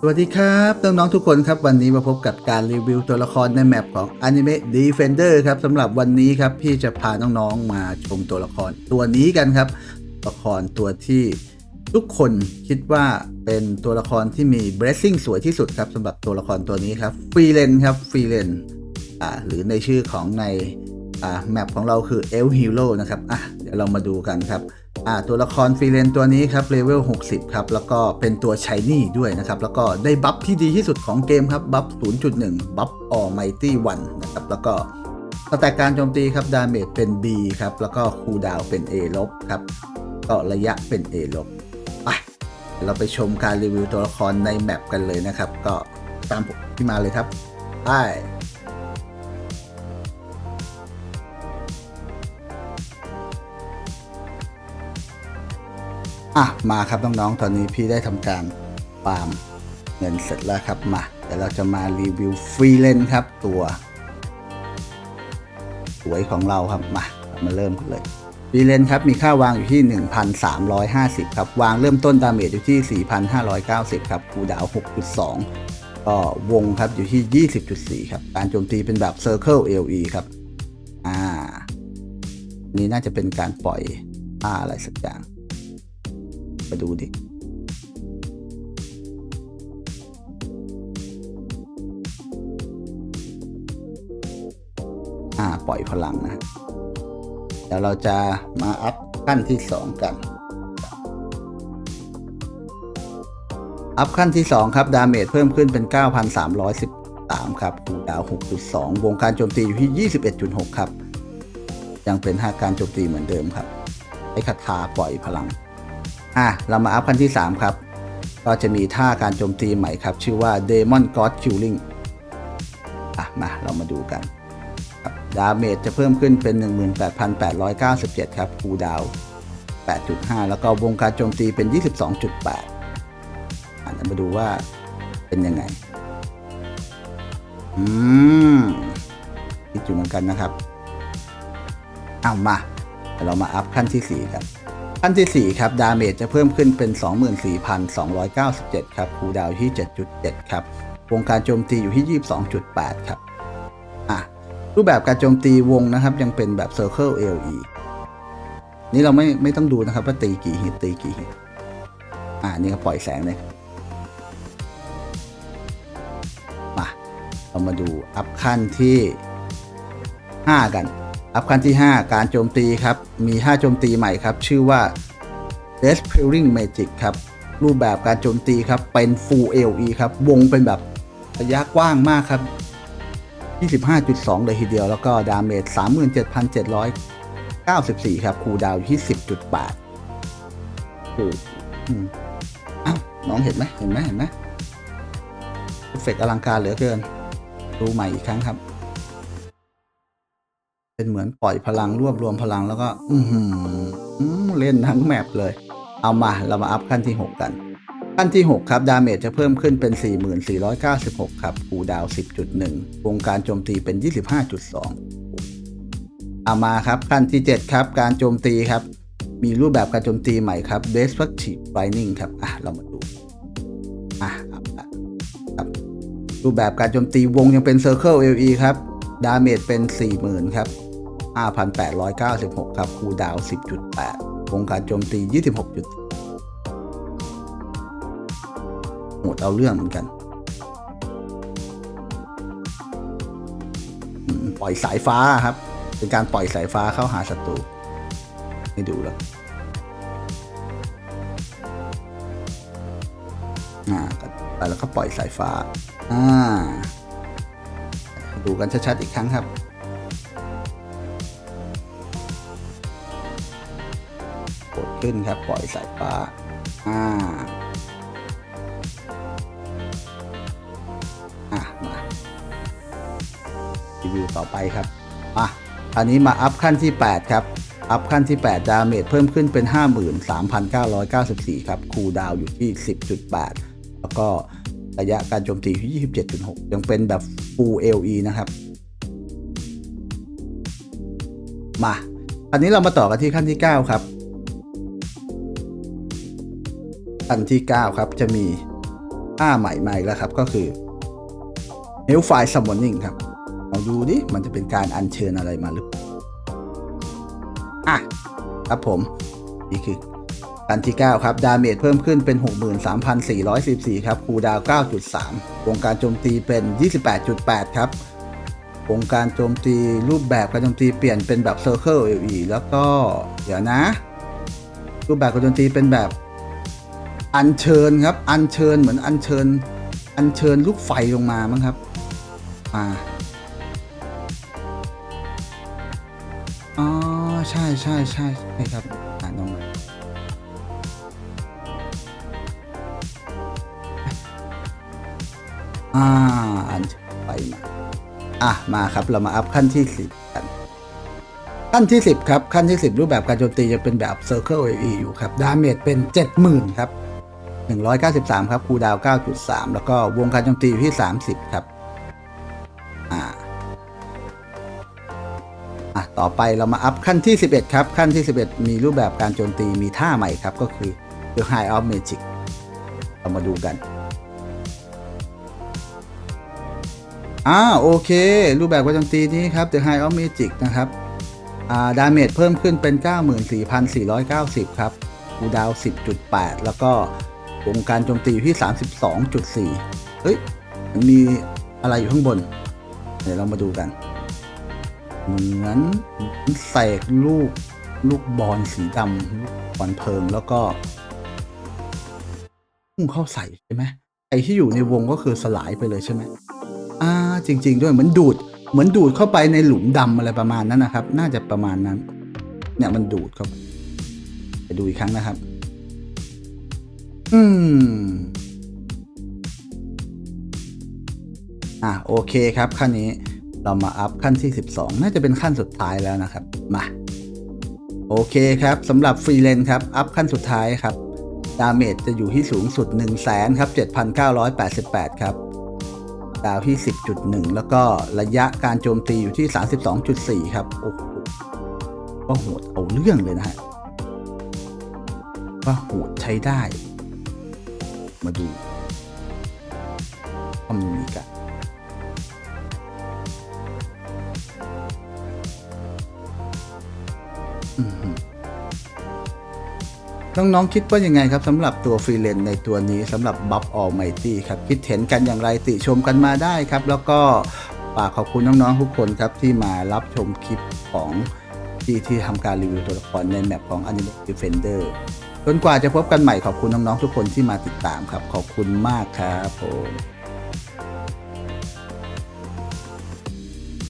สวัสดีครับน้องๆทุกคนครับวันนี้มาพบกับการรีวิวตัวละครในแมปของ Anime Defender ครับสำหรับวันนี้ครับพี่จะพาน้องๆมาชมตัวละครตัวนี้กันครับตัวละครตัวที่ทุกคนคิดว่าเป็นตัวละครที่มี blessing สวยที่สุดครับสำหรับตัวละครตัวนี้ครับฟรีเลนครับฟรีเลนอ่าหรือในชื่อของในอ่าแมปของเราคือ El Hero นะครับอะเดี๋ยวเรามาดูกันครับ อ่าตัวละครฟรีเลนตัวนี้ครับเลเวล 60 ครับ แล้วก็เป็นตัวชายนี่ด้วยนะครับ แล้วก็ได้บัฟที่ดีที่สุดของเกมครับ บัฟ 0.1 บัฟ Almighty 1นะครับ แล้วก็สแต็กการโจมตีครับ ดาเมจเป็น B ครับ แล้วก็คูลดาวน์เป็น A ลบครับ ก็ระยะเป็น A ลบไปเดี๋ยวเราไปชมการรีวิวตัวละครในแมปกันเลยนะครับ ก็ตามผมที่มาเลยครับไป อะมาครับน้องๆ ตอนนี้พี่ได้ทำการฟาร์มเงินเสร็จแล้วครับมาเดี๋ยวเราจะมารีวิวฟรีเลนครับตัว สวยของเราครับมามาเริ่มกันเลยฟรีเลนครับมีค่าวางอยู่ที่ 1,350 ครับวางเริ่มต้นดาเมจอยู่ที่ 4,590 ครับคูดาว 6.2 ก็วงครับอยู่ที่ 20.4 ครับ การโจมตีเป็นแบบ Circle AOE ครับอ่านี่น่าจะเป็นการปล่อยผ้าอะไรสักอย่าง ไปดูดิอ่าปล่อยพลังนะ เดี๋ยวเราจะมาอัพขั้นที่ 2 กัน อัพขั้นที่ 2 ครับ ดาเมจเพิ่มขึ้นเป็น 9,313 ครับคูดาว 6.2 วงการโจมตีอยู่ที่ 21.6 ครับ ยังเป็น5การโจมตีเหมือนเดิมครับไอ้คาถาปล่อยพลัง อะเรามาอัพขั้นที่ 3 ครับ ก็จะมีท่าการโจมตีใหม่ครับ ชื่อว่า Demon God Killing อะมาเรามาดูกันดาเมจจะเพิ่มขึ้นเป็น 18,897 ครับคูลดาว 8.5 แล้วก็วงการโจมตีเป็น 22.8อะเดี๋ยวมาดูว่าเป็นยังไง อืมคิดอยู่เหมือนกันนะครับ เอามาเดี๋ยวเรามาอัพขั้นที่ 4 ครับ ขั้นที่ 4 ครับ ดาเมจจะเพิ่มขึ้นเป็น 24,297 ครับ คูดาวที่ 7.7 ครับ วงการโจมตีอยู่ที่ 22.8 ครับ อะ รูปแบบการโจมตีวงนะครับ ยังเป็นแบบ Circle AOE นี่เราไม่ไม่ต้องดูนะครับว่าตีกี่ฮิตตีกี่ฮิตอ่านี่ก็ปล่อยแสงเลยมา เรามาดูอัพขั้นที่ 5 กัน อัพขั้นที่ 5 การโจมตีครับ มี 5 โจมตีใหม่ครับ ชื่อว่า Despairing Magic ครับ รูปแบบการโจมตีครับ เป็น Full AOE ครับ วงเป็นแบบระยะกว้างมากครับ 25.2 เลยทีเดียว แล้วก็ดาเมจ 37,794 ครับ คูลดาวน์ที่ 10.8โอ้โหอืมอ้าวน้องเห็นไหมเห็นไหมเห็นไหมเอฟเฟกต์อลังการเหลือเกิน ดูใหม่อีกครั้งครับ เป็นเหมือนปล่อยพลังรวบรวมพลังแล้วก็ อืเล่นทั้งแมปเลย เอามาเรามาอัพขั้นที่ 6 กัน ขั้นที่ 6 ครับ ดาเมจจะเพิ่มขึ้นเป็น 4496 ครับคูดาวน์10.1 วงการโจมตีเป็น 25.2 เอามาครับขั้นที่ 7 ครับ การโจมตีครับ มีรูปแบบการโจมตีใหม่ครับ Destructive Lightning ครับ อะ เรามาดูอะเอาละครับรูปแบบการโจมตีวงยังเป็น Circle LE ครับ ดาเมจเป็น 40,000 ครับ 5,896 ครับ คูดาว 10.8 วงการโจมตี 26. โหดเอาเรื่องเหมือนกัน ปล่อยสายฟ้าครับ เป็นการปล่อยสายฟ้าเข้าหาศัตรูให้ดูแล้วอ่าไปแล้วก็ปล่อยสายฟ้า อ่า ดูกันชัดๆอีกครั้งครับ ขึ้นครับปล่อยสายฟ้าอ่าอะมารีวิวต่อไปครับมาอันนี้มาอัพขั้นที่ 8 ครับ อัพขั้นที่ 8 ดาเมจเพิ่มขึ้นเป็น 53,994 ครับ คูลดาวอยู่ที่ 10.8 แล้วก็ระยะการโจมตีที่ 27.6 ยังเป็นแบบ Full LE นะครับ มา อันนี้เรามาต่อกันที่ขั้นที่ 9 ครับ ขั้นที่ 9 ครับ จะมีท่าใหม่มาอีกแล้วครับ ก็คือ Hellfire Summoning ครับเราดูดิ มันจะเป็นการอัญเชิญอะไรมาหรืออะ ครับผม นี่คือกันที่ 9 ครับ ดาเมจเพิ่มขึ้นเป็น 63,414 ครับคูดาว 9.3วงการโจมตีเป็น 28.8 ครับวงการโจมตีรูปแบบการโจมตีเปลี่ยนเป็นแบบ Circle LE แล้วก็ เดี๋ยวนะ รูปแบบการโจมตีเป็นแบบ อัญเชิญครับ อัญเชิญเหมือนอัญเชิญ อัญเชิญลูกไฟลงมามั้งครับ มาอ๋อใช่ใช่ใช่ใช่ครับอ่านลงมาอ่าอัญเชิญไฟมาอะมาครับเรามาอัพขั้นที่10กันขั้นที่10ครับขั้นที่10รูปแบบการโจมตีจะเป็นแบบ Circle AE อยู่ครับ ดาเมจเป็น70,000ครับ 193 ครับ คูดาว 9.3 แล้วก็วงการโจมตีอยู่ที่ 30 ครับ อ่าอะต่อไปเรามาอัพขั้นที่ 11 ครับ ขั้นที่ 11 มีรูปแบบการโจมตีมีท่าใหม่ครับ ก็คือ The High of Magic เรามาดูกัน อ่า โอเค รูปแบบการโจมตีนี้ครับ The High of Magic นะครับอ่าดาเมจเพิ่มขึ้นเป็น 94,490 ครับ คูดาว 10.8 แล้วก็ วงการโจมตีอยู่ที่ 32.4 เฮ้ยมันมีอะไรอยู่ข้างบน เดี๋ยวเรามาดูกัน เหมือนเสกลูกลูกบอลสีดำลูกบอลเพลิงแล้วก็พุ่งเข้าใส่ใช่ไหมไอที่อยู่ในวงก็คือสลายไปเลยใช่ไหมอ่าจริง ๆ ด้วยเหมือนดูด เหมือนดูดเข้าไปในหลุมดำอะไรประมาณนั้นนะครับ น่าจะประมาณนั้น เนี่ยมันดูดเข้าไปไปดูอีกครั้งนะครับ อืม อะโอเคครับขั้นนี้เรามาอัพขั้นที่ 12 น่าจะเป็นขั้นสุดท้ายแล้วนะครับ มา โอเคครับสำหรับฟรีเลนครับ อัพขั้นสุดท้ายครับ ดาเมจจะอยู่ที่สูงสุด 1 0 0 0 0แสนครับ 7,988 ครับ ดาวที่ 10.1 แล้วก็ระยะการโจมตีอยู่ที่ 32.4 ครับ โอ้โหก็โหดเอาเรื่องเลยนะฮะว่าโหดใช้ได้ มาดูว่ามันมีกันน้องๆคิดว่ายังไงครับสำหรับตัวฟรีเลนในตัวนี้สำหรับบัฟออลไมตี้ครับ คิดเห็นกันอย่างไรติชมกันมาได้ครับ แล้วก็ฝากขอบคุณน้องๆทุกคนครับ ที่มารับชมคลิปของที่ที่ทำการรีวิวตัวละครในแมปของ Anime Defender จนกว่าจะพบกันใหม่ขอบคุณน้องๆทุกคนที่มาติดตามครับ ขอบคุณมากครับผม